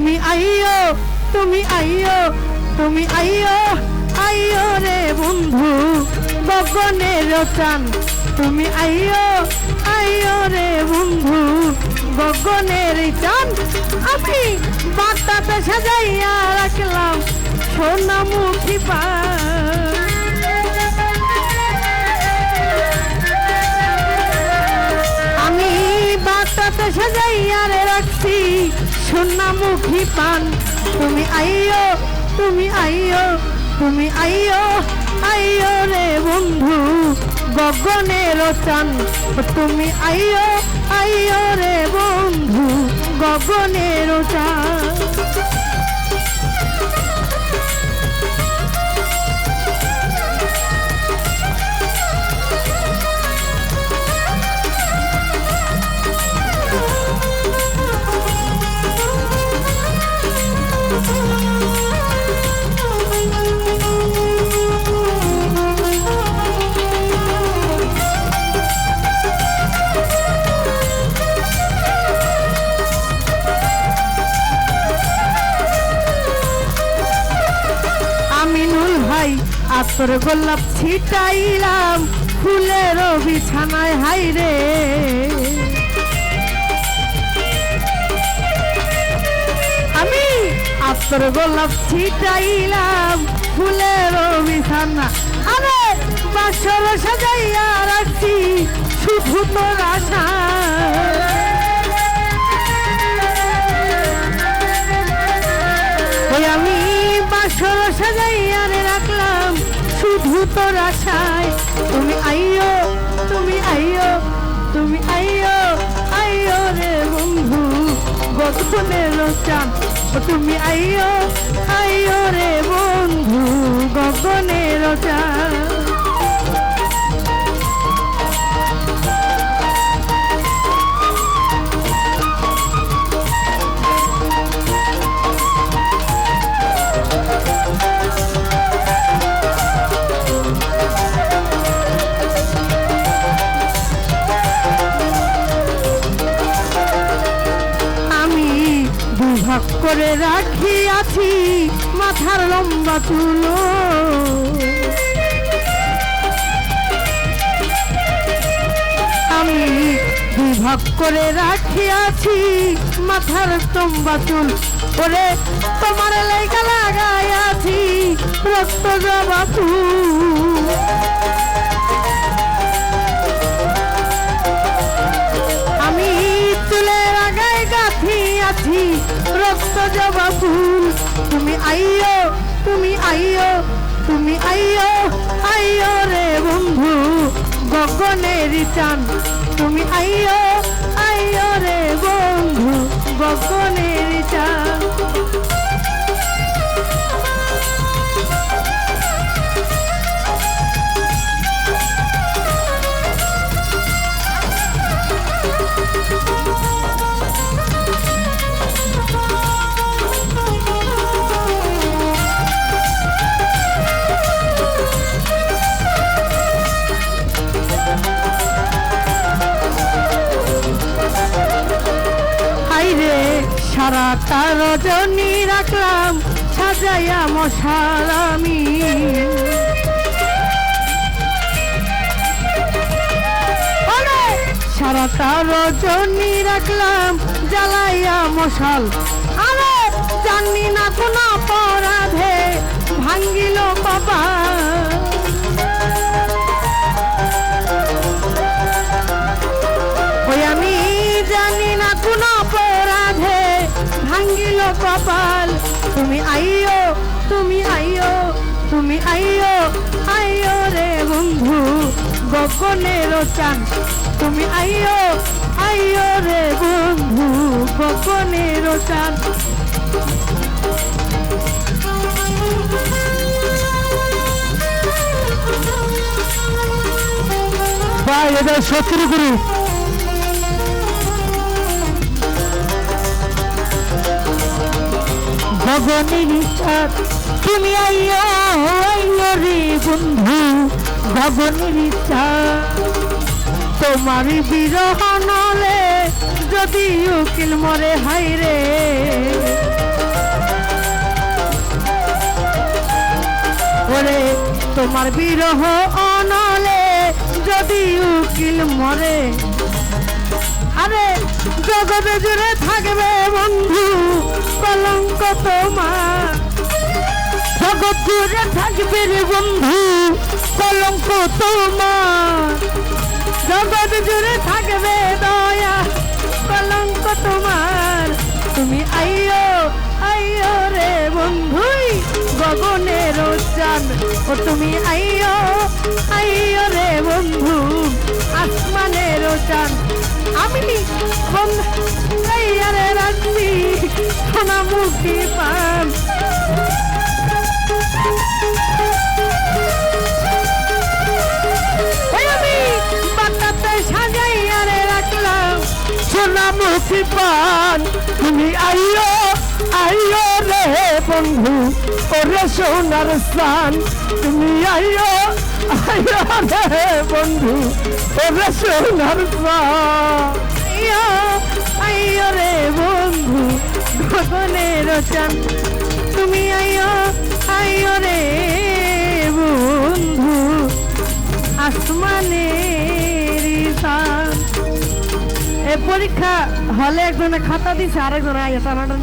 তুমি আইও তুমি আইও তুমি আইও আইও রে বন্ধু, গগনের চান তুমি আইও আইও রে বন্ধু, গগনের চান আমি বার্তাতে সাজাইয়া রাখলাম সোনামুখী পা আমি বাতাতে রে রাখছি সোনামুখী পান। তুমি আইও তুমি আইও তুমি আইও আইও রে বন্ধু, গগনের চান। তুমি আইও আইও রে বন্ধু, গগনের ভাই আতর গোলাপ ছিটাইলাম, ফুলের বিছানায় হাই রে। আমি আতর গোলাপ ছিটাইলাম, ফুলের বিছানা। আরে বাসর সাজাইয়া রাখছি, শুধু তোর আশা। আমি বাসর সাজাইয়া তোর আশায়। তুমি আইও তুমি আইও তুমি আইও আইও রে বন্ধু, গগনের ও তুমি আইও আইও রে বন্ধু, গগনের চান করে রাখিয়াছি মাথার লম্বা চুলো আমি দুভাগ করে রাখিয়াছি মাথার লম্বা চুল। ওরে, তোমার লাইকা লাগাইয়াছি রক্ত জবা ফুল আছি রক্ত জবা ফুল। তুমি আইও তুমি আইও তুমি আইও আইও রে বন্ধু গগনের চান তুমি আইও সারাটা রজনী রাখলাম, সাজাইয়া মশালামি আমি। সারাটা রজনী রাখলাম, জ্বালাইয়া মশাল। আরে, জানি না কোন অপরাধে ভাঙ্গিল ভাঙ্গিল কপাল। তুমি আইও তুমি আইও তুমি আইও আইও রে বন্ধু গগনের চান তুমি আইও আইও রে বন্ধু গগনের চান ভাই গুরু। গগনের সাথ তুমি আইয়া রে বন্ধু গগনের তোমার বিরহ নলে যদি উকিল মরে হাই রে। ওরে, তোমার বিরহ অনলে যদি উকিল মরে, আরে, জগতে জুড়ে থাকবে বন্ধু। কলঙ্ক তোমার। জগৎ জুড়ে থাকবে রে বন্ধু, কলঙ্ক তোমার। জগৎ জুড়ে থাকবে দয়া, কলঙ্ক তোমার। তুমি আইও আইও রে বন্ধুই গগনের চান ও তুমি আইও আইও রে বন্ধু, আসমানের চান আমি বন্ধু আইয়ারে রাখছি সোনা মুক্তি পান। রাখলাম সোনামুখী পান। তুমি আইও আইও রে বন্ধু, ওরে সোনার স্থান তুমি আইও আইও রে বন্ধু, ওরে সোনার স্থান আইয়ো আইয়ো রে বন্ধু, গগনের চান তুমি আইয়ো, আইয় রে বন্ধু, আসমানের এ পরীক্ষা হলে একজনে খাতা দিছে, আরেকজনে আইয়া টানাটানি